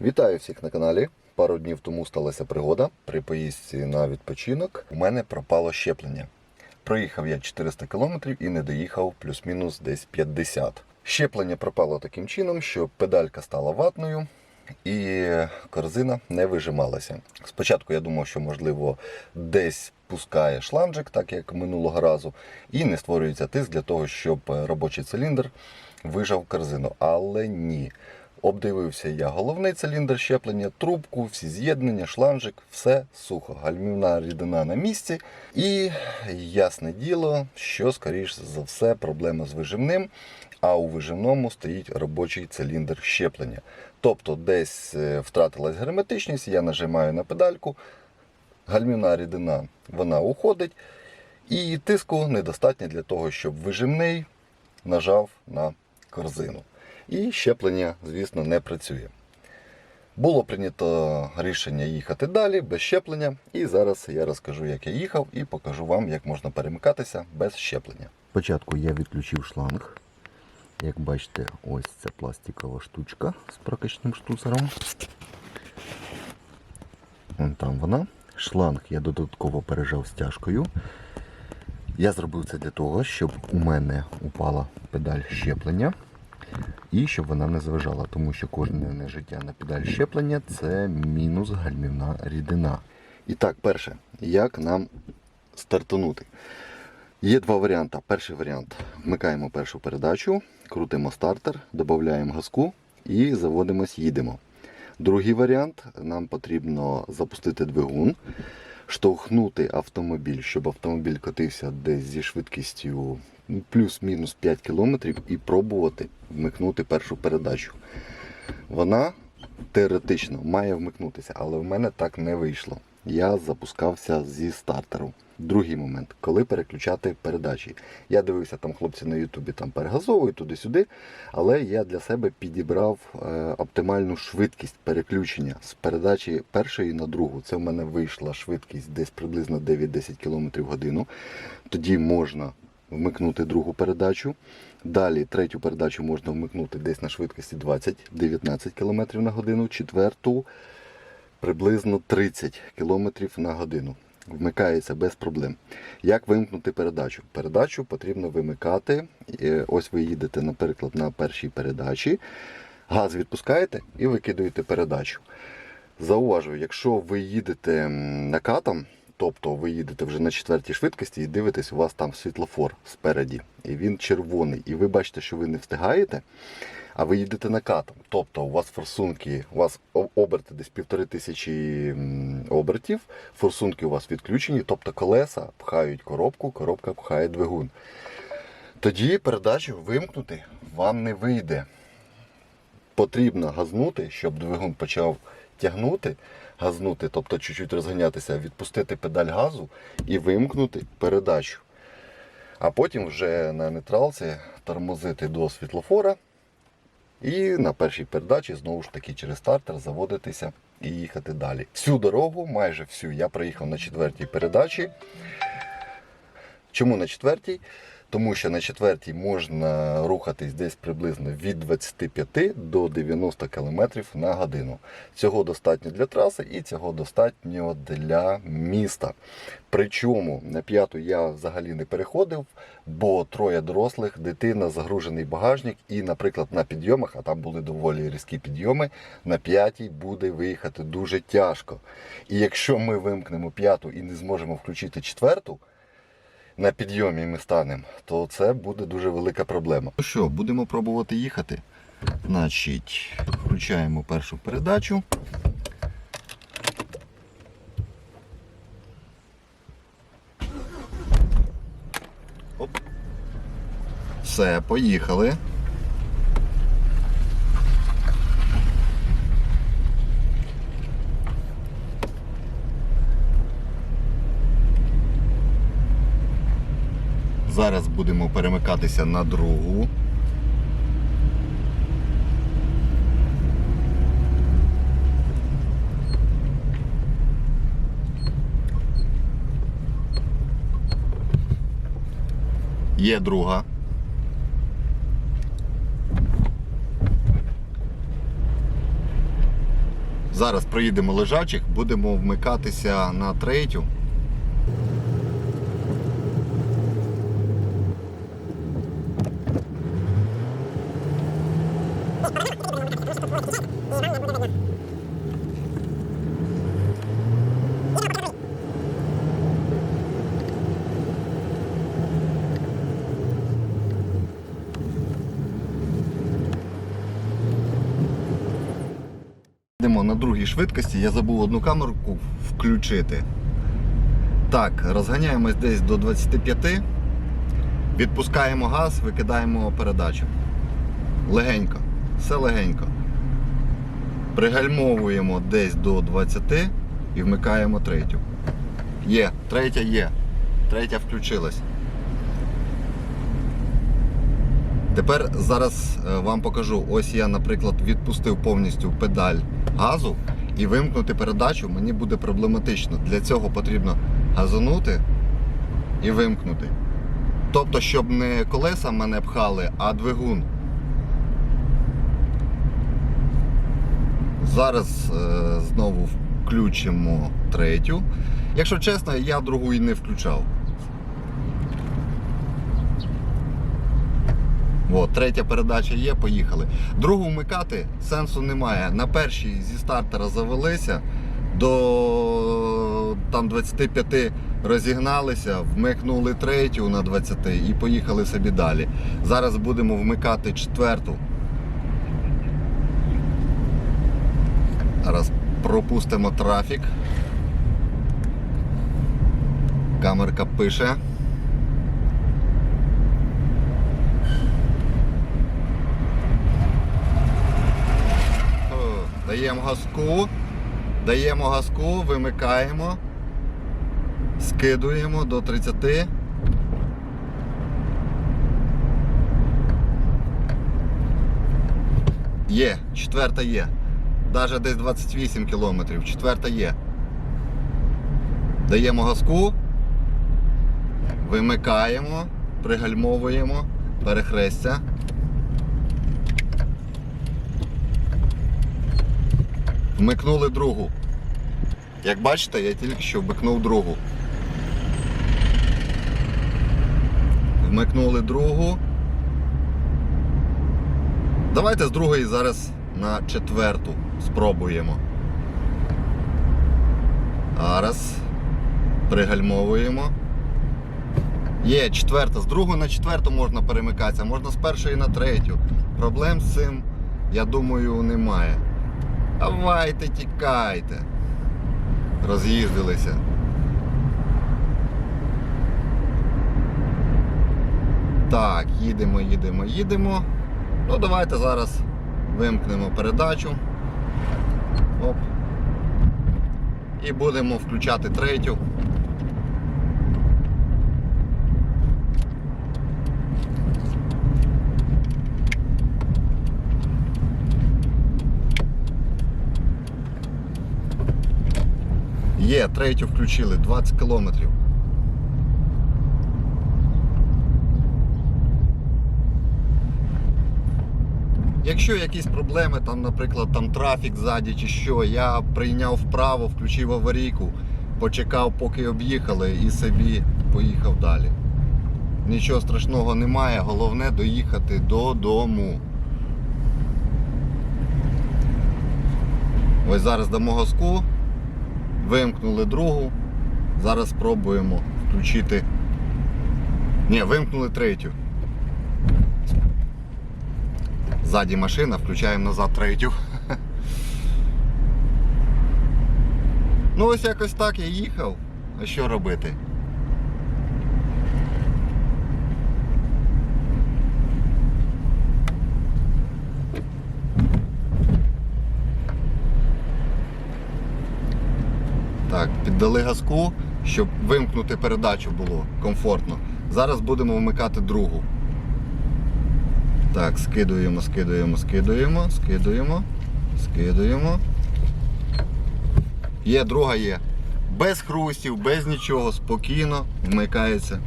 Вітаю всіх на каналі. Пару днів тому сталася пригода. При поїздці на відпочинок у мене пропало щеплення. Проїхав я 400 км і не доїхав плюс-мінус десь 50. Щеплення пропало таким чином, що педалька стала ватною і корзина не вижималася. Спочатку я думав, що можливо десь пускає шланжик, так як минулого разу, і не створюється тиск для того, щоб робочий циліндр вижав корзину. Але ні. Обдивився я головний циліндр щеплення, трубку, всі з'єднання, шланжик, все сухо. Гальмівна рідина на місці. І ясне діло, що, скоріш за все, проблема з вижимним, а у вижимному стоїть робочий циліндр щеплення. Тобто десь е, втратилась герметичність, я нажимаю на педальку, гальмівна рідина вона уходить, і тиску недостатньо для того, щоб вижимний нажав на корзину. І щеплення, звісно, не працює. Було прийнято рішення їхати далі без щеплення. І зараз я розкажу, як я їхав, і покажу вам, як можна перемикатися без щеплення. Спочатку я відключив шланг. Як бачите, ось ця пластикова штучка з прокачним штуцером. Вон там вона. Шланг я додатково пережав стяжкою. Я зробив це для того, щоб у мене упала педаль щеплення і щоб вона не заважала, тому що кожне життя на педаль щеплення це мінус гальмівна рідина. І так, перше, як нам стартанути? Є два варіанти. Перший варіант вмикаємо першу передачу, крутимо стартер, додаємо газку і заводимось, їдемо. Другий варіант нам потрібно запустити двигун, штовхнути автомобіль, щоб автомобіль котився десь зі швидкістю плюс-мінус 5 км і пробувати вмикнути першу передачу. Вона теоретично має вмикнутися, але в мене так не вийшло. Я запускався зі стартеру. Другий момент, коли переключати передачі. Я дивився там хлопці на Ютубі там перегазовують туди-сюди, але я для себе підібрав е, оптимальну швидкість переключення з передачі першої на другу. Це в мене вийшла швидкість десь приблизно 9-10 км в годину. Тоді можна вмикнути другу передачу. Далі третю передачу можна вмикнути десь на швидкості 20-19 км на годину, четверту приблизно 30 км на годину. Вмикається без проблем. Як вимкнути передачу? Передачу потрібно вимикати. Е, Ось ви їдете, наприклад, на першій передачі, газ відпускаєте і викидуєте передачу. Зауважую, якщо ви їдете накатом, тобто ви їдете вже на четвертій швидкості і дивитесь, у вас там світлофор спереді, і він червоний, і ви бачите, що ви не встигаєте, а ви їдете накатом. Тобто у вас форсунки, у вас оберти десь півтори тисячі обертів, форсунки у вас відключені, тобто колеса пхають коробку, коробка пхає двигун. Тоді передачу вимкнути вам не вийде. Потрібно газнути, щоб двигун почав тягнути, газнути, тобто чуть-чуть розганятися, відпустити педаль газу і вимкнути передачу. А потім вже на нейтралці тормозити до світлофора і на першій передачі знову ж таки через стартер заводитися і їхати далі. Всю дорогу, майже всю, я проїхав на четвертій передачі. Чому на четвертій? Тому що на четвертій можна рухатись десь приблизно від 25 до 90 км на годину. Цього достатньо для траси і цього достатньо для міста. Причому на п'яту я взагалі не переходив, бо троє дорослих, дитина, загружений багажник, і, наприклад, на підйомах, а там були доволі різкі підйоми, на п'ятій буде виїхати дуже тяжко. І якщо ми вимкнемо п'яту і не зможемо включити четверту, на підйомі ми станемо, то це буде дуже велика проблема. Ну що, будемо пробувати їхати. Значить, включаємо першу передачу. Оп. Все, поїхали. Зараз будемо перемикатися на другу. Є друга. Зараз проїдемо лежачих, будемо вмикатися на третю. Йдемо на другій швидкості. Я забув одну камерку включити. Так, розганяємось десь до 25. Відпускаємо газ, викидаємо передачу. Легенько. Все легенько. Пригальмовуємо десь до 20 і вмикаємо третю. Є, третя є. Третя включилась. Тепер зараз е, вам покажу. Ось я, наприклад, відпустив повністю педаль газу і вимкнути передачу мені буде проблематично. Для цього потрібно газанути і вимкнути. Тобто, щоб не колеса мене пхали, а двигун. Зараз е, знову включимо третю. Якщо чесно, я другу і не включав. От, третя передача є, поїхали. Другу вмикати сенсу немає. На першій зі стартера завелися, до там 25 розігналися, вмикнули третю на 20 і поїхали собі далі. Зараз будемо вмикати четверту. Зараз пропустимо трафік. Камерка пише. Даємо газку, даємо газку, вимикаємо, скидуємо до 30. Є, четверта є. Навіть десь 28 кілометрів. Четверта є. Даємо газку, вимикаємо, пригальмовуємо, перехрестя. Вмикнули другу. Як бачите, я тільки що вмикнув другу. Вмикнули другу. Давайте з другої зараз на четверту спробуємо. Зараз. Пригальмовуємо. Є, четверта. З другої на четверту можна перемикатися, можна з першої на третю. Проблем з цим, я думаю, немає. Давайте тікайте. Роз'їздилися. Так, їдемо, їдемо, їдемо. Ну, давайте зараз вимкнемо передачу. Оп. І будемо включати третю. Є, третю включили, 20 кілометрів. Якщо якісь проблеми, там, наприклад, там трафік ззаді чи що, я прийняв вправо, включив аварійку, почекав, поки об'їхали і собі поїхав далі. Нічого страшного немає, головне доїхати додому. Ось зараз дамо газку, вимкнули другу. Зараз спробуємо включити. Ні, вимкнули третю. Ззаді машина, включаємо назад третю. Ну ось якось так я їхав. А що робити? Так, піддали газку, щоб вимкнути передачу було комфортно. Зараз будемо вмикати другу. Так, скидуємо, скидуємо, скидуємо, скидуємо, скидуємо. Є, друга є. Без хрустів, без нічого, спокійно вмикається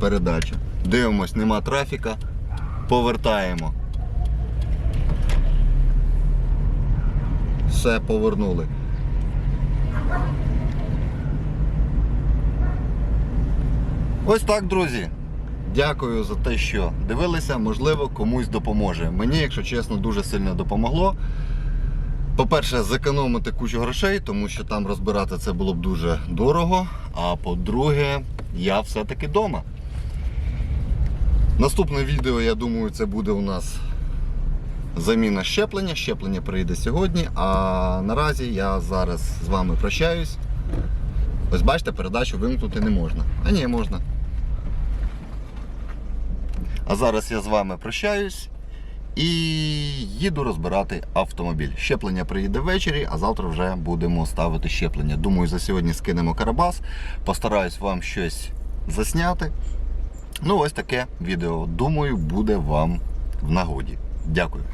передача. Дивимось, нема трафіка. Повертаємо. все повернули. Ось так, друзі. Дякую за те, що дивилися. Можливо, комусь допоможе. Мені, якщо чесно, дуже сильно допомогло. По-перше, зекономити кучу грошей, тому що там розбирати це було б дуже дорого. А по-друге, я все-таки вдома. Наступне відео, я думаю, це буде у нас заміна щеплення. Щеплення прийде сьогодні. А наразі я зараз з вами прощаюсь. Ось бачите, передачу вимкнути не можна. А ні, можна. А зараз я з вами прощаюсь і їду розбирати автомобіль. Щеплення приїде ввечері, а завтра вже будемо ставити щеплення. Думаю, за сьогодні скинемо карабас. Постараюсь вам щось засняти. Ну, ось таке відео. Думаю, буде вам в нагоді. Дякую.